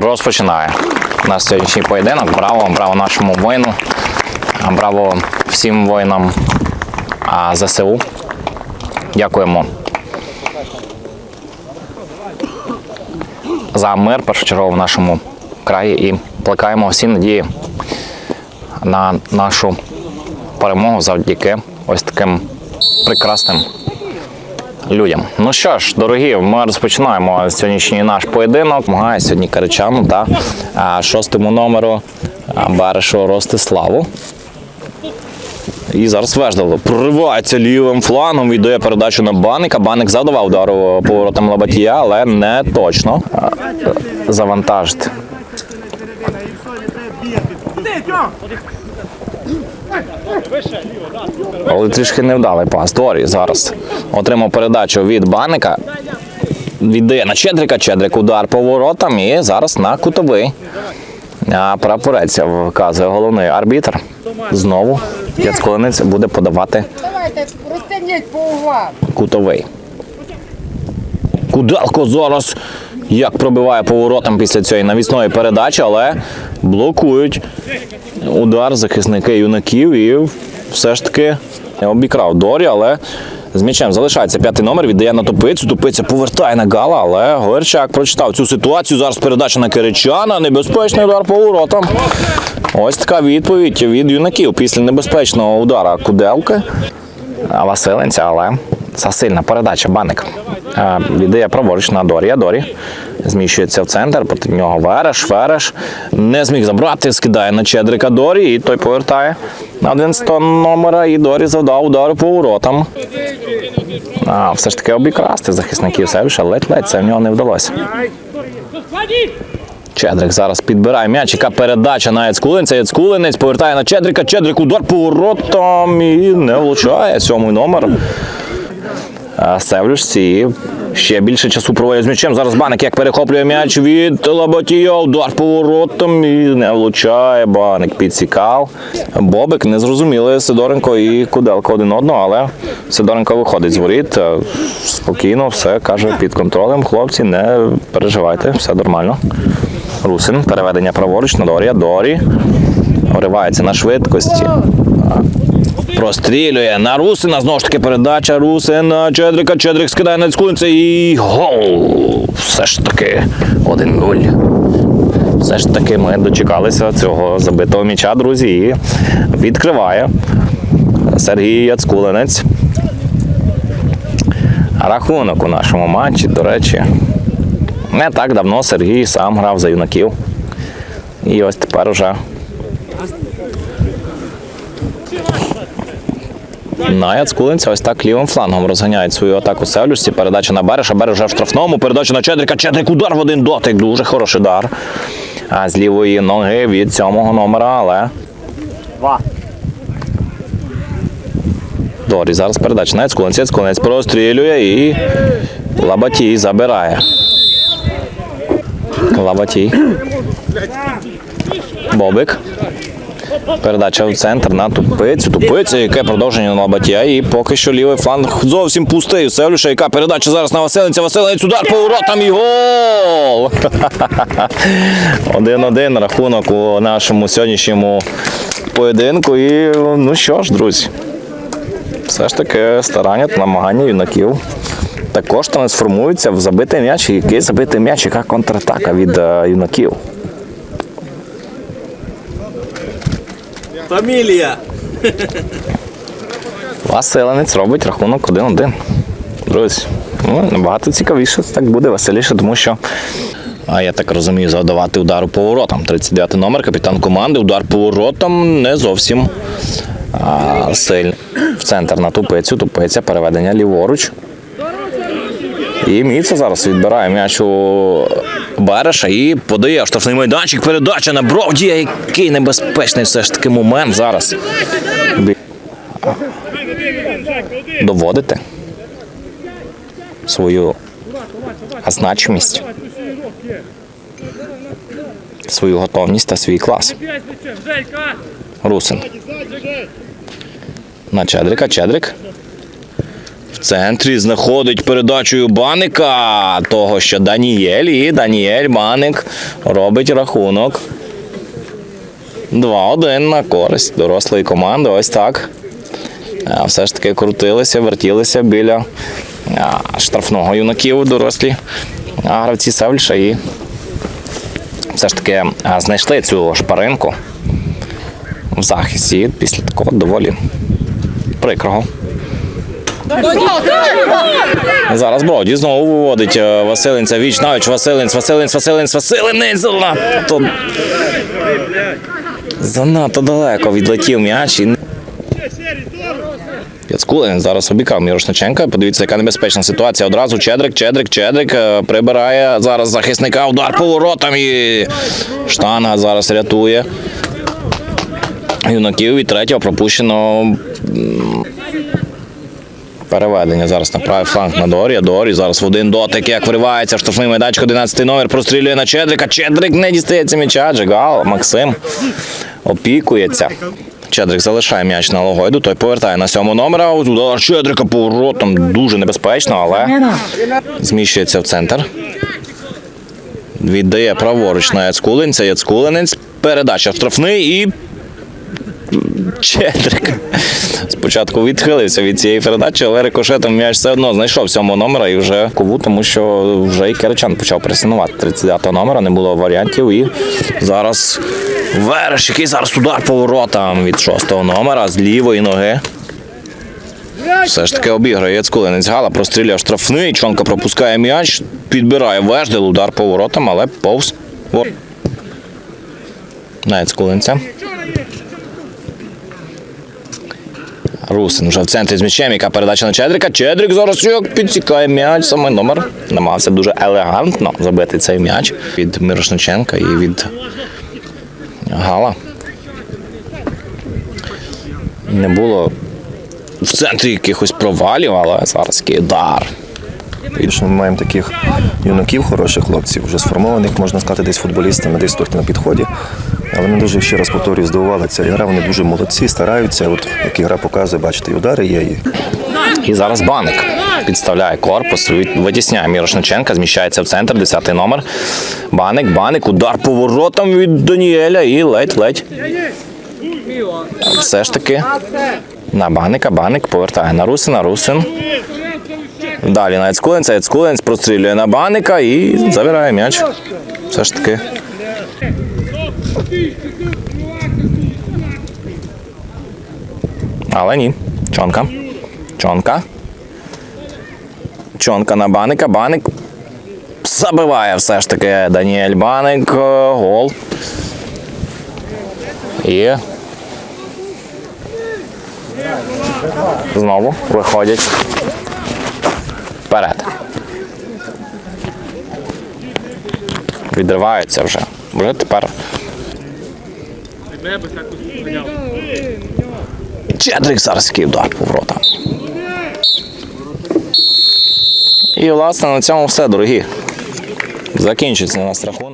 розпочинає наш сьогоднішній поєдинок. Браво, браво нашому воїну. Браво всім воїнам ЗСУ. Дякуємо за мир першочергово в нашому краї і плекаємо всі надії на нашу перемогу завдяки ось таким прекрасним людям. Ну що ж, дорогі, ми розпочинаємо сьогоднішній наш поєдинок. Помагає сьогодні Каричану та шостому номеру Баришу Ростиславу. І зараз Веждало проривається лівим флангом, віддає передачу на Баника. Баник завдавав удару поворотом Лабатія, але не точно завантажити. Але трішки невдалий пас. Дорі зараз отримав передачу від Баника. Віддає на Чедрика. Чедрик удар по воротам і зараз на кутовий. А прапорець вказує головний арбітр. Знову Яцколинець буде подавати кутовий. Куделко зараз як пробиває поворотом після цієї навісної передачі, але блокують удар захисники юнаків і все ж таки обікрав Дорі, але з м'ячем залишається п'ятий номер, віддає на тупицю. Тупиця повертає на Гала, але Горчак прочитав цю ситуацію. Зараз передача на Киричана. Небезпечний удар по воротам. Ось така відповідь від юнаків після небезпечного удара Куделки. Василенця, але засильна передача баник. Е, Віддає праворуч на Дорі. Дорі зміщується в центр, проти нього Вереш. Вереш не зміг забрати, скидає на Чедрика Дорі, і той повертає на 11 номера. І Дорі завдав удару по воротам. А, все ж таки обікрасти захисників Севіша, ледь-ледь це в нього не вдалося. Чедрик зараз підбирає м'яч, яка передача на Яцкулинця. Яцкулинець повертає на Чедрика. Чедрик удар поворотом і не влучає сьомий номер. Севлюшці і ще більше часу проводять з м'ячем. Зараз Баник як перехоплює м'яч від Лабатія. Удар поворотом і не влучає. Баник підсікав. Бобик не зрозуміли Сидоренко і Куделко один одного, але Сидоренко виходить з воріт. Е, Спокійно, все каже під контролем. Хлопці, не переживайте, все нормально. Русин, переведення праворуч на Дорія. Дорі вривається на швидкості. Прострілює на Русина. Знову ж таки передача Русин на Чедрика. Чедрик скидає на Цкунця і гол. Все ж таки 1-0. Все ж таки ми дочекалися цього забитого м'яча, друзі. І відкриває Сергій Яцкулинець. Рахунок у нашому матчі, до речі. Не так давно Сергій сам грав за юнаків. І ось тепер уже На Яцкулинця ось так лівим флангом розганяють свою атаку Севлюсі. Передача на Береша. Береж вже в штрафному. Передача на Чедрика. Чедрик удар в один дотик. Дуже хороший удар. А з лівої ноги від сьомого номера, але. Дорі, зараз передача на Яцкулинець. Яцкулинець прострілює і Лабатій забирає. Лабатій. Бобик. Передача в центр на тупицю. Тупиця, яке продовження на Лабатія. І поки що лівий фланг зовсім пустий. Севлюша, яка передача зараз на Василенця. Василенець удар по воротам і гол! Один-один рахунок у нашому сьогоднішньому поєдинку. І ну що ж, друзі, все ж таки старання та намагання юнаків. Також трансформуються в забитий м'яч. Який забитий м'яч, яка контратака від е, юнаків. Фамілія. Василенець робить рахунок 1-1. Друзі, ну, набагато цікавіше так буде веселіше, тому що. А я так розумію, завдавати удару по воротам. 39 номер, капітан команди. Удар по воротам не зовсім а, сильний. В центр на тупицю, тупиця, переведення ліворуч. І Міца зараз відбирає м'яч у Береша і подає штрафний майданчик. Передача на Бровдія. Який небезпечний все ж таки момент зараз. Доводити свою значимість, свою готовність та свій клас. Русин. На Чедрика. Чедрик. Центрі знаходить передачею Баника. Того, що Даніель і Даніель Баник робить рахунок. 2-1 на користь дорослої команди. Ось так. Все ж таки крутилися, вертілися біля штрафного юнаків дорослі а, гравці Севльша і все ж таки знайшли цю шпаринку в захисті після такого доволі прикрого. Зараз Броді знову виводить е, Василинця віч навіч Василинц, Василинц, Василинц, Василинець занадто. Занадто далеко відлетів м'яч. І... Яцкулин зараз обікрав Мірошниченка. Подивіться, яка небезпечна ситуація. Одразу Чедрик, Чедрик, Чедрик е, прибирає зараз захисника. Удар поворотом і штанга зараз рятує. Юнаків від третього пропущено переведення зараз на правий фланг на Дорі. Дорі зараз в один дотик, як вривається штрафний майданчик, 11 номер, прострілює на Чедрика. Чедрик не дістається м'яча. Джигал, Максим опікується. Чедрик залишає м'яч на Логойду, той повертає на сьому номера. Удар Чедрика поворотом дуже небезпечно, але зміщується в центр. Віддає праворуч на Яцкулинця. Яцкулинець. Передача штрафний і Чедрик. Спочатку відхилився від цієї передачі, але рикошетом м'яч все одно знайшов сьомого номера і вже кову, тому що вже і Киричан почав пресинувати 39 номера, не було варіантів. І зараз Вереш, який зараз удар поворотом від шостого номера з лівої ноги. Все ж таки обіграє Яцкулинець Гала, простріляє штрафний. Чонка пропускає м'яч, підбирає Веждел, удар поворотом, але повз. Во- На Яцкулинця. Русин вже в центрі з м'ячем, яка передача на Чедрика. Чедрик зараз як підсікає м'яч. Саме номер намагався дуже елегантно забити цей м'яч від Мирошниченка і від Гала. Не було в центрі якихось провалів, але зараз який удар. Ми маємо таких юнаків, хороших хлопців, вже сформованих, можна сказати, десь футболістами, десь трохи на підході. Але мене дуже ще раз повторюю, здивувала ця гра. Вони дуже молодці, стараються. От як гра показує, бачите, і удари є. І І зараз Баник підставляє корпус, витісняє Мірошниченка, зміщається в центр, 10 номер. Баник, Баник, удар поворотом від Даніеля і ледь-ледь. Все ж таки на Баника, Баник повертає на Русина, Русин. Далі на Яцкулинця, Яцкулинець прострілює на Баника і забирає м'яч. Все ж таки. Але ні. Чонка. Чонка. Чонка на Баника. Баник забиває все ж таки Даніель Баник. Е, Гол. І. Знову виходять вперед. Відриваються вже. Вже тепер. Чедрик зараз який удар поворота. І, власне, на цьому все, дорогі. Закінчиться на нас рахунок.